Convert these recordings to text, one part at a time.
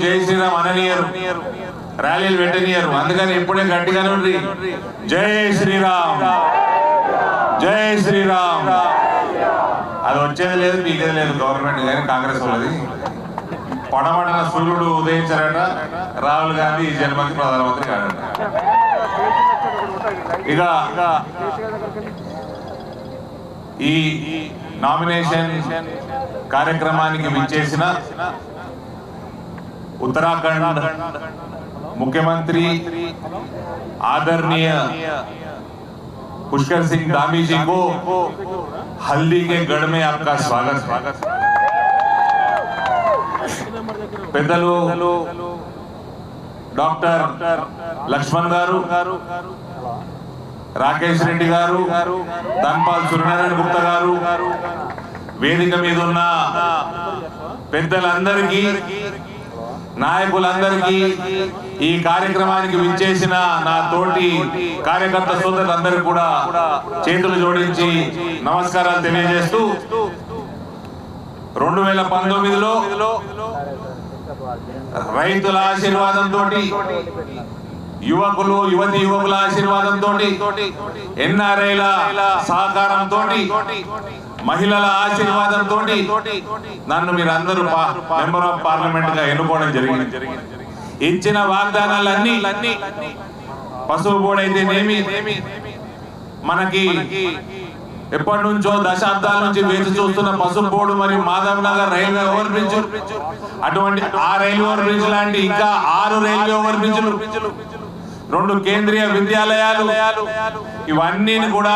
జై శ్రీరామ్ అననీయరు ర్యాలీలు పెట్టనీయరు. అందుకని ఇప్పుడే గట్టిగానే ఉండి జై శ్రీరామ్. జై శ్రీరామ్. అది వచ్చేది లేదు మీకేది లేదు. గవర్నమెంట్ కానీ కాంగ్రెస్ వాళ్ళది. పడమటన సూర్యుడు ఉదయించారట. రాహుల్ గాంధీ ఈ జన్మకి ప్రధానమంత్రి కాడట. ఇక ఈ నామినేషన్ కార్యక్రమానికి విచ్చేసిన उत्तराखंड मुख्यमंत्री आदरणीय पुष्कर सिंह धामी जी को हल्दी के गढ़ में आपका स्वागत स्वागत పెద్దలు డాక్టర్ లక్ష్మణ్ గారు రాకేష్ రెడ్డి గారు ధన్పాల్ సూర్యనారాయణ గుప్తా గారు వేదిక మీద ఉన్న పెద్దలందరికీ నాయకులందరికీ ఈ కార్యక్రమానికి విచ్చేసిన నా తోటి కార్యకర్త సోదరులందరికీ కూడా చేతులు జోడించి నమస్కారాలు తెలియజేస్తూ రెండు వేల పంతొమ్మిదిలో రైతుల ఆశీర్వాదంతో యువకులు యువతి యువకుల ఆశీర్వాదంతో ఎన్ఆర్ఐల సహకారంతో మహిళల ఆశీర్వాదంతో నన్ను మీరందరూ మెంబర్ ఆఫ్ పార్లమెంట్గా ఎన్నుకోవడం జరిగింది. ఇచ్చిన వాగ్దానాలన్నీ పశువు బోడైతేనేమి? మనకి ఎప్పటి నుంచో దశాబ్దాల నుంచి వేచి చూస్తున్న పసుపు బోర్డు మరియు Madhav Nagar railway over bridge. అటువంటి ఆ రైల్వే ఓవర్ బ్రిడ్జ్ లాంటి ఇంకా ఆరు రైల్వే ఓవర్ బ్రిడ్జ్లు రెండు కేంద్రీయ విద్యాలయాలు. ఇవన్నీ కూడా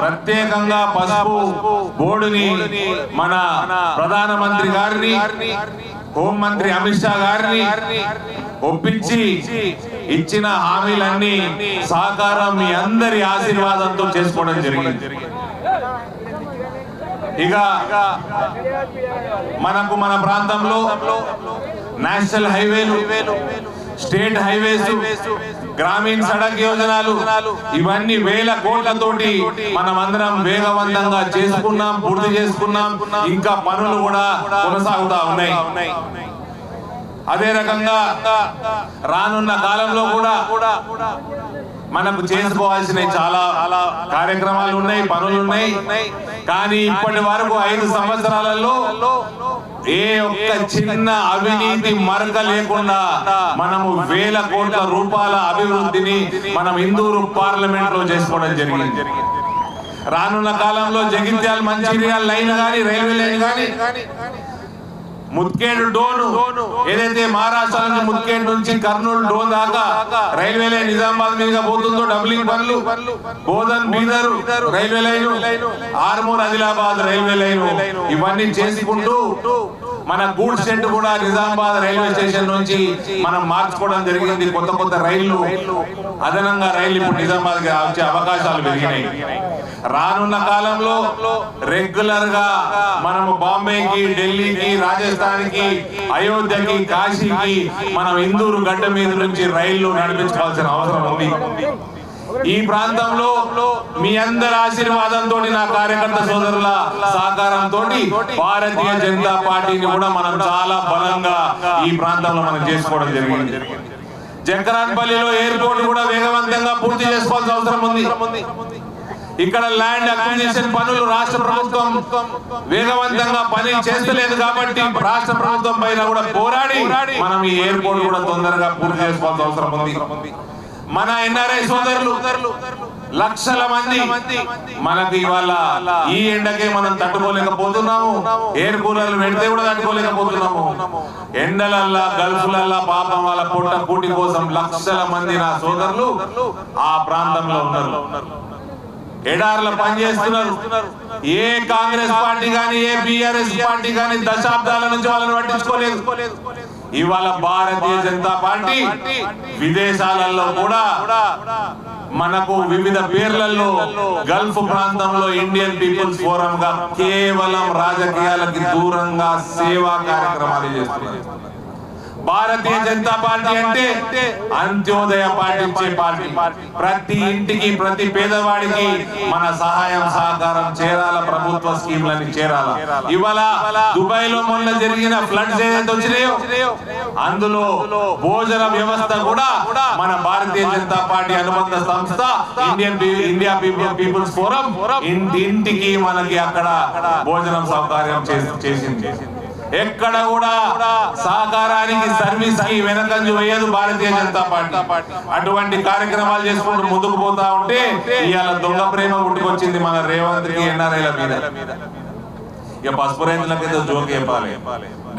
ప్రత్యేకంగా పసుపు బోర్డుని మన ప్రధానమంత్రి గారిని హోంమంత్రి అమిత్ షా గారిని ఒప్పించి ఇచ్చిన హామీలన్నీ సహకారం మీ అందరి ఆశీర్వాదంతో చేసుకోవడం జరిగింది. ఇక మనకు మన ప్రాంతంలో నేషనల్ హైవేలు స్టేట్ హైవేస్ గ్రామీణ సడక్ యోజనాలు. ఇవన్నీ వేల కోట్లతోటి మనం అందరం వేగవంతంగా చేసుకున్నాం పూర్తి చేసుకున్నాం. ఇంకా పనులు కూడా కొనసాగుతా ఉన్నాయి. అదే రకంగా రానున్న కాలంలో కూడా మనకు చేసుకోవాల్సిన చాలా కార్యక్రమాలు ఉన్నాయి పనులు ఉన్నాయి. కానీ ఇప్పటి వరకు ఐదు సంవత్సరాలలో ఏ ఒక్క చిన్న అవినీతి మరక లేకుండా మనము వేల కోట్ల రూపాయల అభివృద్ధిని మనం ఇందూరు పార్లమెంట్లో చేసుకోవడం జరిగింది. రానున్న కాలంలో జగిత్యాల మంచిర్యాల లైన్ కానీ రైల్వే లైన్ కానీ ముత్కేడు డోను. ఏదైతే మహారాష్ట్ర నుంచి ముత్కేడు నుంచి కర్నూలు డోన్ దాకా రైల్వే లైన్ నిజామాబాద్ మీదుగా పోతుందో డబ్లింగ్ పనులు. Bodhan Bidar railway line. Armoor Adilabad railway line. ఇవన్నీ చేసుకుంటూ మన గూడ్స్ షెడ్ కూడా నిజామాబాద్ రైల్వే స్టేషన్ నుంచి మనం మార్చుకోవడం జరిగింది. కొత్త కొత్త రైళ్ళు అదనంగా రైళ్ళు ఇప్పుడు నిజామాబాద్కి వచ్చే అవకాశాలు పెరిగినాయి. రానున్న కాలంలో రెగ్యులర్గా మనము బాంబేకి ఢిల్లీకి రాజస్థాన్కి అయోధ్యకి కాశీకి మనం ఇందూరు గడ్డ మీద నుంచి రైళ్ళు నడిపించుకోవాల్సిన అవసరం ఉంది. ఈ ప్రాంతంలో మీ అందరి ఆశీర్వాదంతో నా కార్యకర్త సోదరుల సహకారంతో భారతీయ జనతా పార్టీని కూడా మనం చాలా బలంగా ఈ ప్రాంతంలో మనం చేసుకోవడం జరిగింది. జంకరాన్పల్లిలో ఎయిర్పోర్ట్ కూడా వేగవంతంగా పూర్తి చేసుకోవాల్సిన అవసరం ఉంది. ఇక్కడ ల్యాండ్ అక్విజిషన్ పనులు రాష్ట్ర ప్రభుత్వం వేగవంతంగా పని చేస్తలేదు కాబట్టి రాష్ట్ర ప్రభుత్వం పైన కూడా పోరాడి మనం ఈ ఎయిర్పోర్ట్ కూడా తొందరగా పూర్తి చేసుకోవాల్సిన అవసరం ఉంది. మన ఎన్ఆర్ఐ సోదరులు లక్షల మంది మనకి ఇవాళ ఈ ఎండకే మనం తట్టుకోలేకపోతున్నాము. ఎయిర్ కూలర్లు పెడితే కూడా తట్టుకోలేకపోతున్నాము. ఎండలల్లా గల్ఫ్లల్లా పాపం వాళ్ళ పూట పూటి కోసం లక్షల మంది నా సోదరులు ఆ ప్రాంతంలో ఉన్నారు. ఎడార్ల పనిచేస్తున్నారు ఏ కాంగ్రెస్ పార్టీ కానీ ఏ బిఆర్ఎస్ పార్టీ కానీ దశాబ్దాల నుంచి వాళ్ళని పట్టించుకోలేదు. ఇవాళ భారతీయ జనతా పార్టీ విదేశాలలో కూడా మనకు వివిధ పేర్లలో గల్ఫ్ ప్రాంతంలో ఇండియన్ పీపుల్స్ ఫోరం గా కేవలం రాజకీయాలకి దూరంగా సేవా కార్యక్రమాలు చేస్తున్నారు. భారతీయ జనతా పార్టీ అంటే అంత్యోదయ పాటించే పార్టీ. ప్రతి ఇంటికి ప్రతి పేదవాడికి మన సహాయం సహకారం చేరాల ప్రభుత్వ స్కీమ్లని చేరాల? ఇవాళ దుబాయ్లో మొన్న జరిగిన ఫ్లడ్స్ ఏదైతే వచ్చినాయో అందులో భోజన వ్యవస్థ కూడా మన భారతీయ జనతా పార్టీ అనుబంధ సంస్థ Indian India people people's forum ఇంటి ఇంటికి మనకి అక్కడ భోజనం సౌకర్యం చేసి- చేసింది. ఎక్కడ కూడా సహకారానికి సర్వీస్కి వెనకంజు వేయదు భారతీయ జనతా పార్టీ. అటువంటి కార్యక్రమాలు చేసుకుంటూ ముందుకు పోతా ఉంటే ఇవాళ దొంగ ప్రేమ పుట్టుకొచ్చింది మన రేవంత్కి ఎన్ఆర్ఐల మీద. ఇక పసుపు రైతులకు ఏదో జోక్ చెప్పాలి.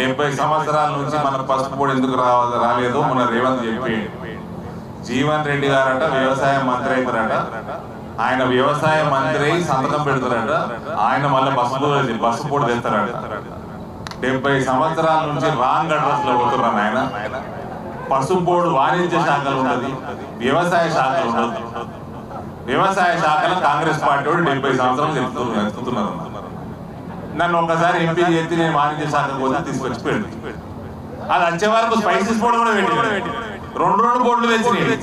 డెబ్బై సంవత్సరాల నుంచి మన పసుపు కూడా ఎందుకు రావాలి రాలేదు మన రేవంత్ చెప్పి జీవన్ రెడ్డి గారట వ్యవసాయ మంత్రి అవుతారట ఆయన వ్యవసాయ మంత్రి అయి సంతకం పెడతారట. ఆయన మళ్ళీ పసుపు పసుపు కూడా తెస్తారట. డెబ్బై సంవత్సరాల నుంచి రాంగ్ అడ్రస్లో పోతున్నారు ఆయన పసుపు బోర్డు వాణిజ్య శాఖలు ఉన్నది వ్యవసాయ శాఖలు ఉండదు వ్యవసాయ శాఖలో కాంగ్రెస్ పార్టీ వాడు డెబ్బై సంవత్సరాలు చెప్తున్నారు నన్ను ఒకసారి ఎంపీ చేసి నేను వాణిజ్య శాఖ పోతే తీసుకొచ్చి పెడు అది వచ్చే వరకు స్పైసెస్ బోర్డు కూడా పెట్టి రెండు రెండు బోర్డులు తెచ్చినాయి.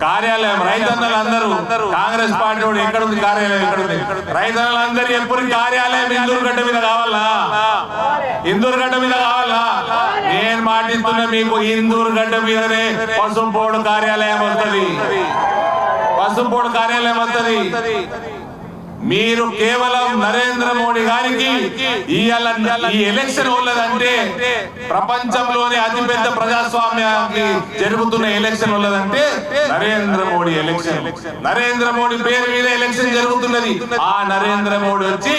కార్యాలయం రైతన్నలందరూ కాంగ్రెస్ పార్టీ వాడు ఎక్కడ ఉంది కార్యాలయం ఎక్కడ ఉంది రైతన్నలు ఎప్పుడు కార్యాలయం ఇందూరుగడ్డ మీద కావాలా? ఇందూరుగడ్డ మీద కావాలా? నేను మాటిస్తున్నా మీకు ఇందూరుగడ్డ మీదనే పసుపు కార్యాలయం వస్తుంది. పసుపు కార్యాలయం వస్తుంది. మీరు కేవలం నరేంద్ర మోడీ గారికి ఇవాళ ఈ ఎలక్షన్ ఉన్నదంటే ప్రపంచంలోనే అతిపెద్ద ప్రజాస్వామ్యానికి జరుగుతున్న ఎలక్షన్ ఉన్నదంటే నరేంద్ర మోడీ ఎలక్షన్. నరేంద్ర మోడీ పేరు మీద ఎలక్షన్ జరుగుతున్నది. ఆ నరేంద్ర మోడీ వచ్చి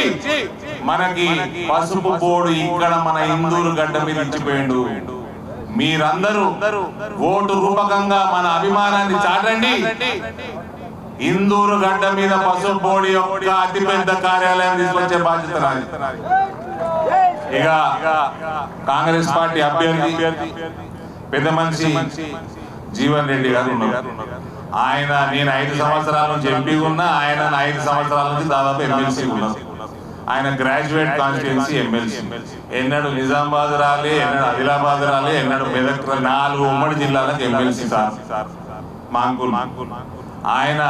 మనకి పసుపు బోర్డు ఇక్కడ మన ఇందూరు గడ్డ మీద ఇచ్చిపోయిండు మీరందరూ ఓటు రూపకంగా మన అభిమానాన్ని చాటండి. ఇందూరు గడ్డ మీద పసుపు బోర్డు యొక్క అతిపెద్ద కార్యాలయం తీసుకొచ్చే బాధ్యత నాది. ఇక కాంగ్రెస్ పార్టీ అభ్యర్థి పెద్ద మనిషి జీవన్ రెడ్డి గారు ఉన్నారు. ఆయన నేను ఐదు సంవత్సరాల నుంచి ఎంపీ ఉన్నా ఆయన ఐదు సంవత్సరాల నుంచి దాదాపు ఎమ్మెల్సీ ఉన్నారు. ఆయన గ్రాడ్యుయేట్ కాన్స్టిట్యున్సీ ఎమ్మెల్సీ ఎన్నడు నిజామాబాద్ రాలే ఎన్నడు ఆదిలాబాద్ రాలే ఎన్నడు మెదక్ నాలుగు ఉమ్మడి జిల్లాలకు ఎమ్మెల్సీ సార్. మాంకూల్ మాంకూల్ ఆయన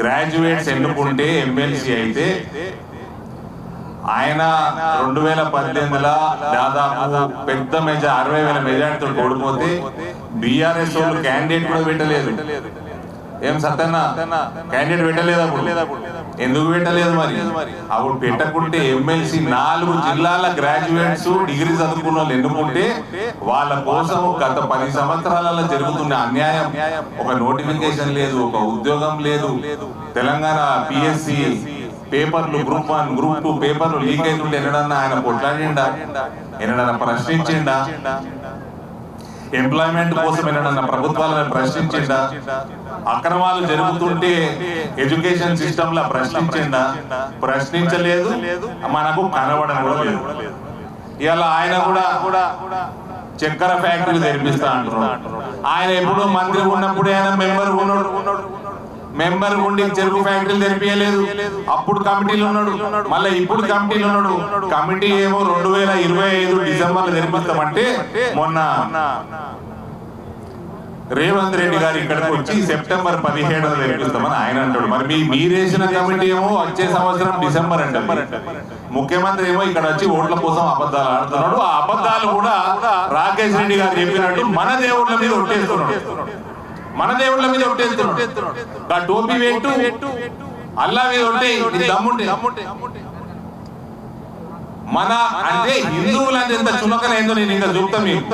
గ్రాడ్యుయేట్స్ ఎన్నుకుంటే ఎమ్మెల్సీ అయితే ఆయన రెండు వేల పద్దెనిమిదిలో దాదాపు పెద్ద మెజార్ అరవై వేల మెజార్టీతో ఓడిపోతే బీఆర్ఎస్ వాళ్ళు క్యాండిడేట్ కూడా పెట్టలేదు. ఏం సత్యన్న? క్యాండిడేట్ పెట్టలేదు అప్పుడు. ఎందుకు పెట్టలేదు మరి? అప్పుడు పెట్టకుంటే ఎమ్మెల్సీ నాలుగు జిల్లాల గ్రాడ్యుయేట్స్ డిగ్రీ చదువుకున్న వాళ్ళు ఎన్నుకుంటే వాళ్ళ కోసం గత పది సంవత్సరాలలో జరుగుతున్న అన్యాయం. ఒక నోటిఫికేషన్ లేదు ఒక ఉద్యోగం లేదు. తెలంగాణ పిఎస్సి పేపర్లు గ్రూప్ వన్ గ్రూప్ టూ పేపర్లు లీక్ అవుతుంటే ఎన్నడన్నా ఆయన కొట్లాడిండా? ఎన్నడన్నా ప్రశ్నించిండా? ఎంప్లాయ్మెంట్ కోసం ఎన్నడన్నా ప్రభుత్వాలను ప్రశ్నించిందా? అక్రమాలు జరుగుతుంటే ఎడ్యుకేషన్ సిస్టమ్ లా ప్రశ్నించిందా? ప్రశ్నించలేదు. మనకు కనబడడం కూడా లేదు. ఇలా ఆయన కూడా చక్కెర ఫ్యాక్టరీ తెరిపిస్తా అంటున్నాడు. ఆయన ఎప్పుడు మంత్రి ఉన్నప్పుడే ఆయన మెంబర్ ఉన్నాడు. మెంబర్ ఉండి చెరుకు ఫ్యాక్టరీలు తెరిపించలేదు అప్పుడు కమిటీలు ఉన్నాడు. మళ్ళీ ఇప్పుడు కమిటీలు ఉన్నాడు. కమిటీ ఏమో రెండు వేల ఇరవై ఐదు డిసెంబర్లో తెరిపిస్తామంటే మొన్న రేవంత్ రెడ్డి గారు ఇక్కడికి వచ్చి సెప్టెంబర్ పదిహేడు తెరిపిస్తామని ఆయన అంటాడు. మరి మీ మీరేసిన కమిటీ ఏమో వచ్చే సంవత్సరం డిసెంబర్ అంటే ముఖ్యమంత్రి ఏమో ఇక్కడ వచ్చి ఓట్ల కోసం అబద్ధాలు ఆడుతున్నాడు. ఆ అబద్ధాలు కూడా రాకేష్ రెడ్డి గారు చెప్పినట్టు మన దేవుళ్ళ మీద ఒట్టేస్తున్నాడు. మన దేవుళ్ళ మీద ఒట్టేస్తున్నాడు ఆ టోపీ పెట్టు అల్లా మీద ఉంటే ఇది దమ్ముంటే. మన అంటే హిందువులంటే ఎంత చులకనైందో నేను ఇంకా చూపుతా మీకు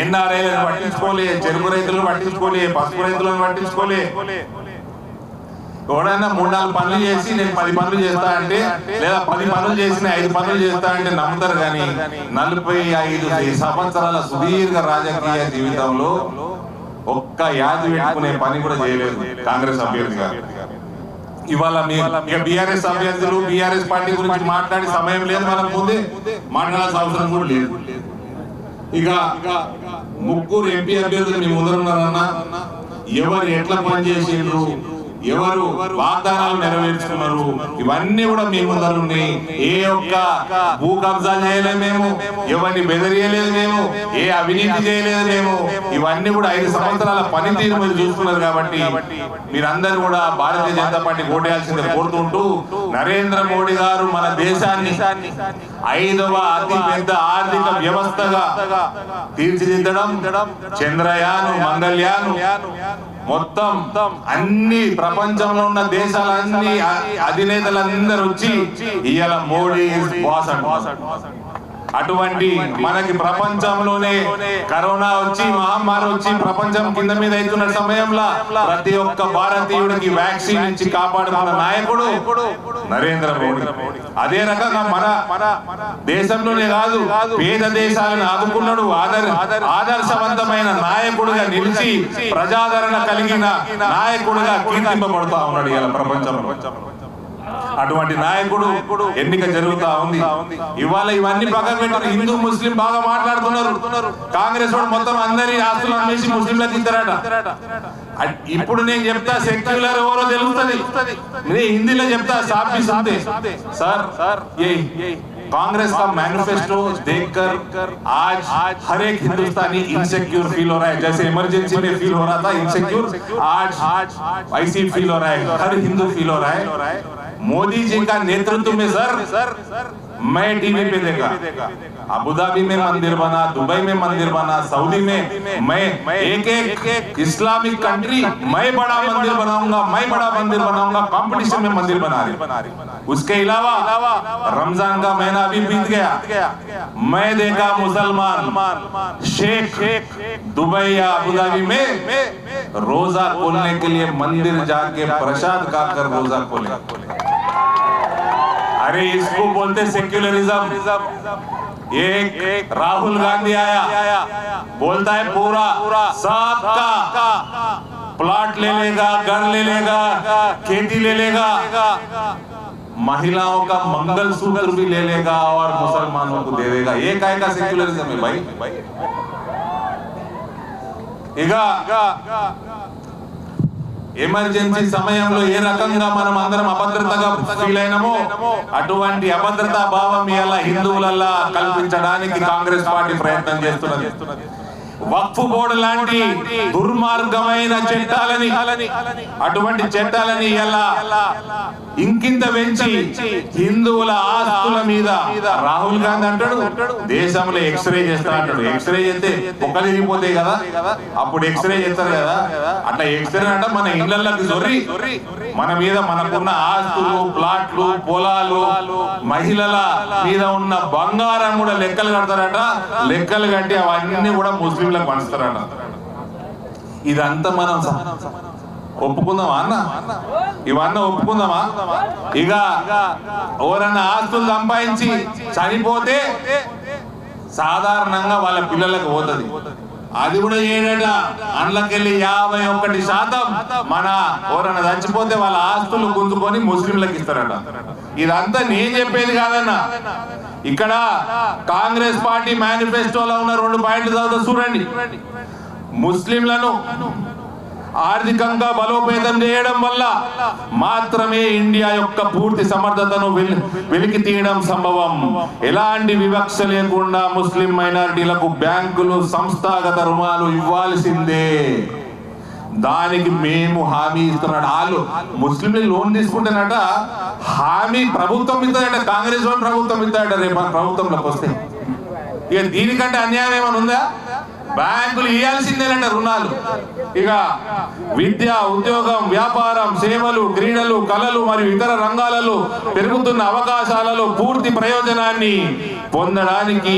ఎన్ఆర్ఐలను పట్టించుకోలే చెరుకు రైతులను పట్టించుకోలే పసుపు రైతులను పట్టించుకోలే. ఎవడైనా మూడు నాలుగు పనులు చేసి నేను పది పనులు చేస్తా అంటే లేదా పది పనులు చేసిన ఐదు పనులు చేస్తా అంటే నమ్ముతారు కానీ నలభై ఐదు సంవత్సరాల సుదీర్ఘ రాజకీయ జీవితంలో ఒక్క యాది పెట్టుకునే పని కూడా చేయలేదు కాంగ్రెస్ అభ్యర్థిగా ఇవాళ మీ బీఆర్ఎస్ అభ్యర్థులు బీఆర్ఎస్ పార్టీ గురించి మాట్లాడే సమయం లేదు మనం ముందే మాట్లాడాల్సిన అవసరం కూడా లేదు. ఇక ముగ్గురు ఎంపీ అభ్యర్థులు మీ ముందరున్నారన్న ఎవరు ఎట్లా పనిచేసిండ్రు ఎవరు వాగ్దానాలు నెరవేర్చుకున్నారు? ఇవన్నీ కూడా మీ ముందర ఉన్నాయి. ఏ ఒక్క భూ కబ్జా చేయలేదు మేము. ఎవరిని బెదిరియలేదు మేము. ఏ అవినీతి చేయలేదు మేము. ఇవన్నీ కూడా ఐదు సంవత్సరాల పనితీరు మీరు చూసుకున్నారు కాబట్టి మీరందరూ కూడా భారతీయ జనతా పార్టీ ఓటేయాల్సిందే కోరుతుంటూ నరేంద్ర మోడీ గారు మన దేశాన్ని ఐదవ అతి పెద్ద ఆర్థిక వ్యవస్థగా తీర్చిదిద్దడం చంద్రయాను మంగళ్యాను మొత్తం అన్ని ప్రపంచంలో ఉన్న దేశాలన్నీ అధినేతలందరూ వచ్చి ఇవాళ మోడీ బాస్ అంటారు అటువంటి మనకి ప్రపంచంలోనే కరోనా వచ్చి మహమ్మారి వచ్చి ప్రపంచం కింద మీద అవుతున్న సమయంలో ప్రతి ఒక్క భారతీయుడికి వ్యాక్సిన్ ఇచ్చి కాపాడుకున్న నాయకుడు నరేంద్ర మోడీ. అదే రకంగా మన దేశంలోనే కాదు పేద దేశాలను ఆదుకున్నాడు ఆదర్ ఆదర్శవంతమైన నాయకుడుగా నిలిచి ప్రజాదరణ కలిగిన నాయకుడుగా కీర్తింపబడుతా ఉన్నాడు ఇలా ప్రపంచంలో. అటువంటి నాయకుడు ఎన్నిక జరుగుతా ఉంది ఇవాళ ఇవన్నీ పక్కన పెట్టారు హిందూ ముస్లిం బాగా మాట్లాడుతున్నారు కాంగ్రెస్ వాడు మొత్తం అందరి ఆస్తులు అమ్మేసి ముస్లింలకు ఇస్తారట అట్- ఇప్పుడు నేను చెప్తా సెక్యులర్ ఎవరో తెలుస్తుంది నేను హిందీలో చెప్తా సాపి సుంతే సార్ ये कांग्रेस का मैनिफेस्टो देखकर आज हर एक हिंदुस्तानी इनसिक्योर फील हो रहा है जैसे इमरजेंसी में फील हो रहा था इनसिक्योर आज ऐसी फील हो रहा है हर हिंदू फील हो रहा है मोदी जी का नेतृत्व में सर, मैं टीवी पे देखा अबू धाबी में मंदिर बना, दुबई में मंदिर बना, सऊदी में मैं एक एक इस्लामिक कंट्री मैं बड़ा मंदिर बनाऊँगा, मैं बड़ा मंदिर बनाऊँगा कंपटीशन में मंदिर बना रही उसके अलावा रमज़ान का महीना भी बीत गया। मैं देखा मुसलमान शेख दुबई या अबू धाबी में रोजा खोलने के लिए मंदिर जाके प्रसाद खाकर रोजा खोले। अरे इसको बोलते सेक्युलरिज्म एक राहुल गांधी आया। बोलता है पूरा सबका प्लॉट ले लेगा, घर ले लेगा, खेती ले लेगा। महिलाओं का मंगल सूत्र भी ले लेगा और मुसलमानों को दे देगा। ये काय का सेक्युलरिज्म है भाई? ఎమర్జెన్సీ సమయంలో ఏ రకంగా మనం అందరం అభద్రతగా ఫీల్ అయినామో అటువంటి అభద్రతా భావం ఇలా హిందువులల్లా కల్పించడానికి కాంగ్రెస్ పార్టీ ప్రయత్నం చేస్తున్నది. వక్ఫ్ బోర్డు లాంటి దుర్మార్గమైన చట్టాలని అటువంటి చట్టాలని ఎలా ఇంకింత పెంచి హిందువుల ఆస్తుల మీద రాహుల్ గాంధీ అంటాడు దేశంలో ఎక్స్రే చేస్తా అంటాడు. ఎక్స్రే చేస్తే ఒకరు తిరిగిపోతాయి కదా. అప్పుడు ఎక్స్రే చేస్తారు కదా. అట్లా ఎక్స్రే అంటే మన ఇళ్ళకి జొర్రి మన మీద మనకున్న ఆస్తులు ప్లాట్లు పొలాలు మహిళల మీద ఉన్న బంగారం కూడా లెక్కలు కడతారట. లెక్కలు కట్టి అవన్నీ కూడా ముస్లింలకు పంచుతారట ఇదంతా మనం ఒప్పుకుందామా అన్న? ఇవన్నీ ఒప్పుకుందామా? ఇక ఎవరన్నా ఆస్తులు సంపాదించి చనిపోతే సాధారణంగా వాళ్ళ పిల్లలకు పోతుంది. అది కూడా ఏడట అండ్లకెళ్ళి యాభై ఒకటి శాతం మన ఎవరన్నా చచ్చిపోతే వాళ్ళ ఆస్తులు గుంజుకొని ముస్లింలకు ఇస్తారట. ఇదంతా నేను చెప్పేది కాదన్న. ఇక్కడ కాంగ్రెస్ పార్టీ మేనిఫెస్టోలో ఉన్న రెండు పాయింట్లు చదువుతా చూడండి. ముస్లింలను ఆర్థికంగా బలోపేతం చేయడం వల్ల మాత్రమే ఇండియా యొక్క పూర్తి సమర్థతను వెలి- వెలికి తీయడం సంభవం. ఎలాంటి వివక్ష లేకుండా ముస్లిం మైనారిటీలకు బ్యాంకులు సంస్థాగత రుణాలు ఇవ్వాల్సిందే. దానికి మేము హామీ ఇస్తున్నాడు. వాళ్ళు ముస్లింలు లోన్ తీసుకుంటేనట హామీ ప్రభుత్వం ఇస్తుందట కాంగ్రెస్ వాళ్ళు ప్రభుత్వం ఇస్తాడట రేపు ప్రభుత్వంలోకి వస్తే. ఇక దీనికంటే అన్యాయం ఏమైనా ఉందా? బ్యాంకులు ఇవ్వాల్సిందేనంట రుణాలు. ఇక విద్య ఉద్యోగం వ్యాపారం సేవలు క్రీడలు కళలు మరియు ఇతర రంగాలలో పెరుగుతున్న అవకాశాలలో పూర్తి ప్రయోజనాన్ని పొందడానికి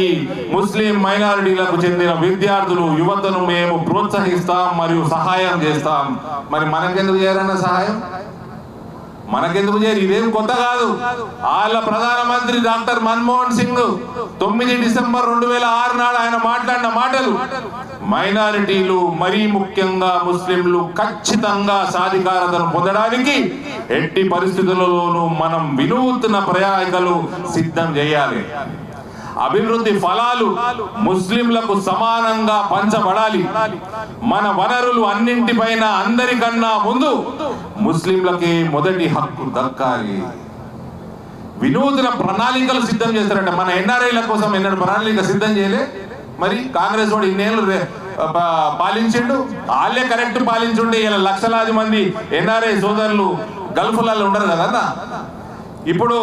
ముస్లిం మైనారిటీలకు చెందిన విద్యార్థులు యువతను మేము ప్రోత్సహిస్తాం మరియు సహాయం చేస్తాం. మరి మనకెందుకు చేయాలన్న సహాయం? మనకెందుకు చేయరు ఇదేం కొత్త కాదు. వాళ్ళ ప్రధానమంత్రి డాక్టర్ మన్మోహన్ సింగ్ తొమ్మిది డిసెంబర్ రెండు వేల ఆరు నాడు ఆయన మాట్లాడిన మాటలు మైనారిటీలు మరీ ముఖ్యంగా ముస్లింలు ఖచ్చితంగా సాధికారతను పొందడానికి ఎట్టి పరిస్థితులలోనూ మనం వినూత్న ప్రయాణికలు సిద్ధం చేయాలి. అభివృద్ధి ఫలాలు ముస్లింలకు సమానంగా పంచబడాలి. మన వనరులు అన్నింటిపైన అందరికన్నా ముందు ముస్లింలకి మొదటి హక్కు దక్కాలి. వినూత్న ప్రణాళికలు సిద్ధం చేస్తారంట. మన ఎన్ఆర్ఐల కోసం ఎన్నడూ ప్రణాళిక సిద్ధం చేయలే. మరి కాంగ్రెస్ వాడు ఇన్నేళ్ళు పాలించిండు. వాళ్ళే కరెక్ట్ పాలించుండే ఇలా లక్షలాది మంది ఎన్ఆర్ఐ సోదరులు గల్ఫ్లలో ఉండరు కదా ఇప్పుడు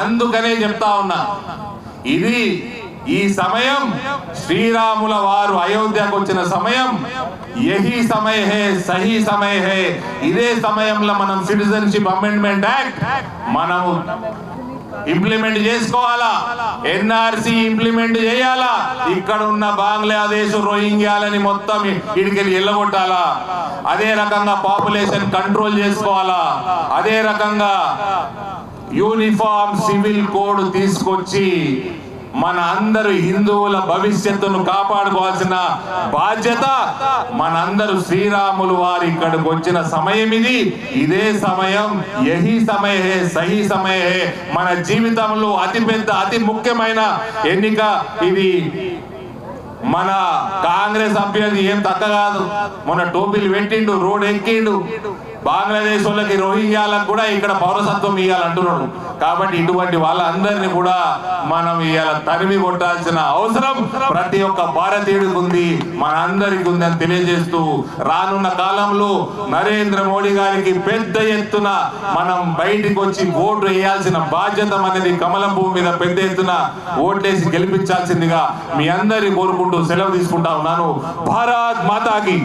అందుకనే చెప్తా ఉన్నా. ఇది ఈ సమయం. శ్రీరాముల వారు అయోధ్యకు వచ్చిన సమయం. ఎహి సమయ హే సహి సమయ హే ఇదే సమయంలో మనం సిటిజన్షిప్ అమెండ్మెంట్ యాక్ట్ మనము ఇంప్లిమెంట్ చేసుకోవాలా? ఎన్ఆర్సి ఇంప్లిమెంట్ చేయాలా? ఇక్కడ ఉన్న బంగ్లాదేశ్ రోహింగ్యాలని మొత్తం ఇడికెళ్ళి ఎల్లగొట్టాలా? అదే రకంగా పాపులేషన్ కంట్రోల్ చేసుకోవాలా? అదే రకంగా యూనిఫామ్ సివిల్ కోడ్ తీసుకొచ్చి మన అందరు హిందువుల భవిష్యత్తును కాపాడుకోవాల్సిన బాధ్యత మనందరూ శ్రీరాములు వారు ఇక్కడికి వచ్చిన సమయం ఇది. ఇదే సమయం. యహీ సమయే సహి సహీ మన జీవితంలో అతిపెద్ద అతి ముఖ్యమైన ఎన్నిక ఇది. మన కాంగ్రెస్ అభ్యర్థి ఏం తక్క కాదు మన టోపీలు పెట్టిండు రోడ్ ఎక్కిండు. బంగ్లాదేశ్ వాళ్ళకి రోహింగ్యాలకు కూడా ఇక్కడ పౌరసత్వం ఇవ్వాలంటున్నాడు కాబట్టి ఇటువంటి వాళ్ళందరినీ కూడా మనం ఇవాళ తరిమి కొట్టాల్సిన అవసరం ప్రతి ఒక్క భారతీయుడికి ఉంది మన అందరికి ఉందని తెలియజేస్తూ రానున్న కాలంలో నరేంద్ర మోడీ గారికి పెద్ద ఎత్తున మనం బయటికి వచ్చి ఓటు వేయాల్సిన బాధ్యత అనేది కమలం భూమి మీద పెద్ద ఎత్తున ఓట్లేసి గెలిపించాల్సిందిగా మీ అందరి కోరుకుంటూ సెలవు తీసుకుంటా ఉన్నాను. భారత్ మాతాకి.